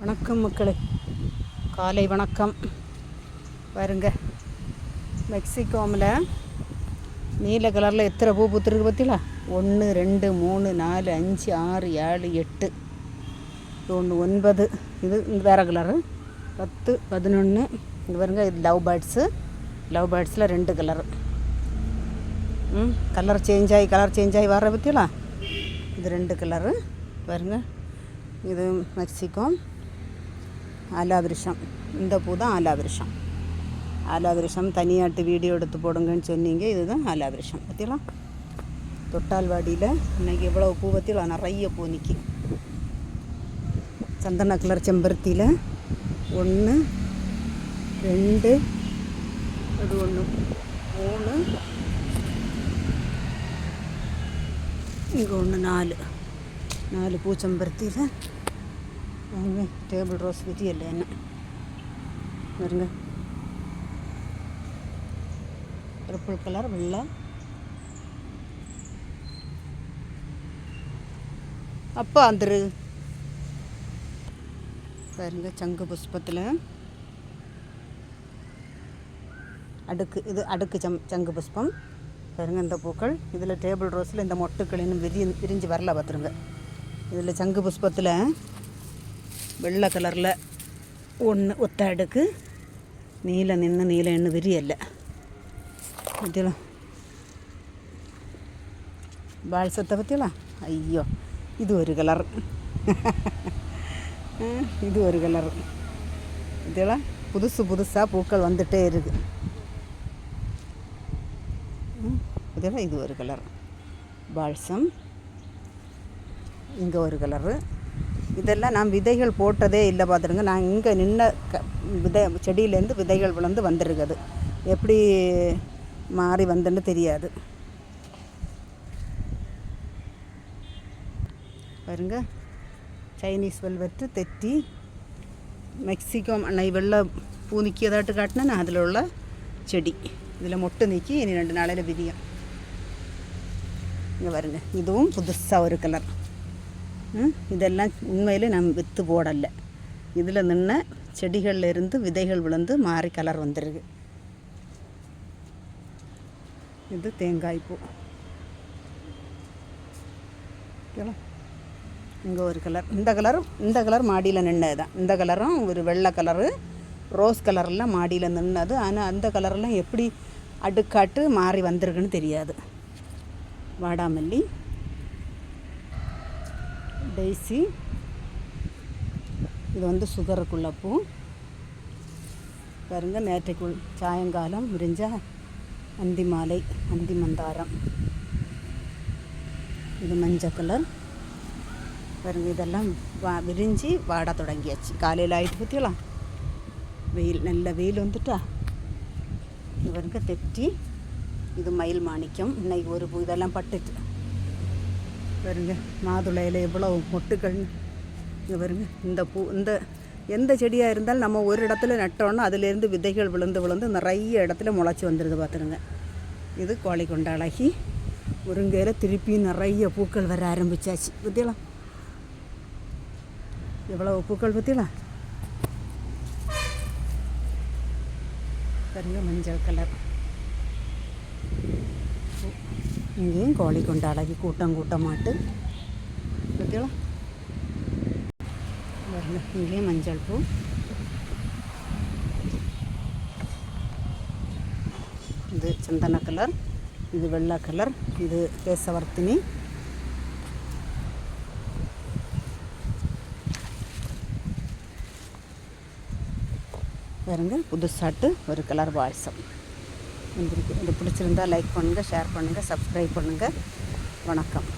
வணக்கம் மக்களே. காலை வணக்கம். பாருங்க. மெக்சிகோமில் நீல கலரில் எத்தனை பூ பூத்துருக்கு பார்த்தீங்களா ஒன்று ரெண்டு மூணு நாலு அஞ்சு ஆறு ஏழு எட்டு. இது ஒன்று ஒன்பது. இது வேறு கலரு. பத்து பதினொன்று இது பாருங்க இது லவ் பேர்ட்ஸு. லவ் பேர்ட்ஸில் ரெண்டு கலரு. ம் கலர் சேஞ்ச் ஆகி கலர் சேஞ்ச் ஆகி வர பற்றியலாம் இது ரெண்டு கலரு. பாருங்க. இது மெக்சிகோ ஆலாவிருஷம். இந்த பூ தான் ஆலாவிருஷம். ஆலாவிருஷம் தனியாட்டு வீடியோ எடுத்து போடுங்கன்னு சொன்னீங்க இதுதான் ஆலாவிருஷம். பற்றியலாம் தொட்டால்வாடியில் இன்றைக்கி எவ்வளோ பூ பற்றியலாம் நிறைய பூ நிற்கி சந்தன கலர் செம்பருத்தியில் ஒன்று ரெண்டு அது ஒன்று மூணு இங்கே ஒன்று நாலு. நாலு பூச்சம்பருத்தியில் வாங்க டேபிள் ரோஸ் விதி இல்லை என்ன பாருங்க பர்பிள் கலர் வெள்ளை அப்பா அந்த பாருங்க சங்கு புஷ்பத்தில் அடுக்கு இது அடுக்கு சம் சங்கு புஷ்பம் பாருங்க இந்த பூக்கள் இதில் டேபிள் ரோஸில் இந்த மொட்டுக்கள் இன்னும் விரி விரிஞ்சு வரல பார்த்துருங்க இதில் சங்கு புஷ்பத்தில் வெள்ளை கலரில் ஒன்று ஒத்த அடுக்கு. நீல நின்று நீல எண்ணு விரியல்ல. பற்றியலாம் பால்சத்தை பற்றியலாம் ஐயோ இது ஒரு கலர். இது ஒரு கலர். இதெல்லாம் புதுசு புதுசாக பூக்கள் வந்துகிட்டே இருக்குது இதெல்லாம் இது ஒரு கலர். பால்சம். இங்கே ஒரு கலரு. இதெல்லாம் நான் விதைகள் போட்டதே இல்லை பார்த்துருங்க நான் இங்கே நின்ன க விதை செடியிலேருந்து விதைகள் விழுந்து வந்திருக்குது எப்படி மாறி வந்துன்னு தெரியாது பாருங்க ചൈനീസ് വെൽവെറ്റ് തെറ്റി മെക്സിക്കോ അണ്ണ ഈ വെള്ള പൂ നിൽക്കിയതായിട്ട് കാട്ടണ അതിലുള്ള ചെടി ഇതിൽ മൊട്ട് നീക്കി ഇനി രണ്ട് നാളിൽ വിരിയാം இங்கே பாருங்க இதுவும் புதுசாக ஒரு கலர் இதெல்லாம் உண்மையில் நம்ம விற்று போடலை. இதில் நின்ன செடிகளில் இருந்து விதைகள் விழுந்து மாறி கலர் வந்துருக்கு. இது தேங்காய் பூ. ஓகேவா இங்கே ஒரு கலர். இந்த கலரும் இந்த கலர் மாடியில் நின்னது தான். இந்த கலரும் ஒரு வெள்ளை கலரு ரோஸ் கலர்லாம் மாடியில் நின்னது. ஆனால் அந்த கலரெல்லாம் எப்படி அடுக்காட்டு மாறி வந்திருக்குன்னு தெரியாது. வாடாமல்லி டெய்ஸி இது வந்து சுகருக்குள்ள பூ. பாருங்க நேற்றைக்குள் சாயங்காலம் விரிஞ்ச அந்தி மாலை அந்தி மந்தாரம். இது மஞ்சள் கலர். பாருங்கள் இதெல்லாம் வா விரிஞ்சு வாட தொடங்கியாச்சு. காலையில் ஆகிட்டு பற்றியலாம் வெயில் நல்ல வெயில் வந்துட்டா. இது பாருங்க தெற்றி இது மயில் மாணிக்கம். இன்னைக்கு ஒரு பூ இதெல்லாம் பட்டுச்சு. பாருங்க மாதுளையில் எவ்வளோ மொட்டுக்கள் இங்கே பாருங்க இந்த பூ இந்த எந்த செடியாக இருந்தாலும் நம்ம ஒரு இடத்துல நட்டோன்னா அதுலேருந்து விதைகள் விழுந்து விழுந்து நிறைய இடத்துல முளைச்சி வந்துடுது பார்த்துருங்க இது கோழிக்கொண்ட அழகி. முருங்கையில் திருப்பி நிறைய பூக்கள் வர ஆரம்பித்தாச்சு பற்றியலாம் எவ்வளோ பூக்கள் பற்றியலாம் பாருங்க மஞ்சள் கலர். இங்கேயும் கோழி கொண்ட அழகி கூட்டம் கூட்டமாட்டு பற்றியலாம் பாருங்க இங்கேயும் மஞ்சள் பூ இது சந்தன கலர் இது வெள்ளை கலர் இது கேசவர்த்தினி பாருங்க புதுசாட்டு ஒரு கலர் வாட்ஸ்அப் வந்திருக்கு. இது பிடிச்சிருந்தா லைக் பண்ணுங்கள் ஷேர் பண்ணுங்கள் சப்ஸ்கிரைப் பண்ணுங்கள் வணக்கம்.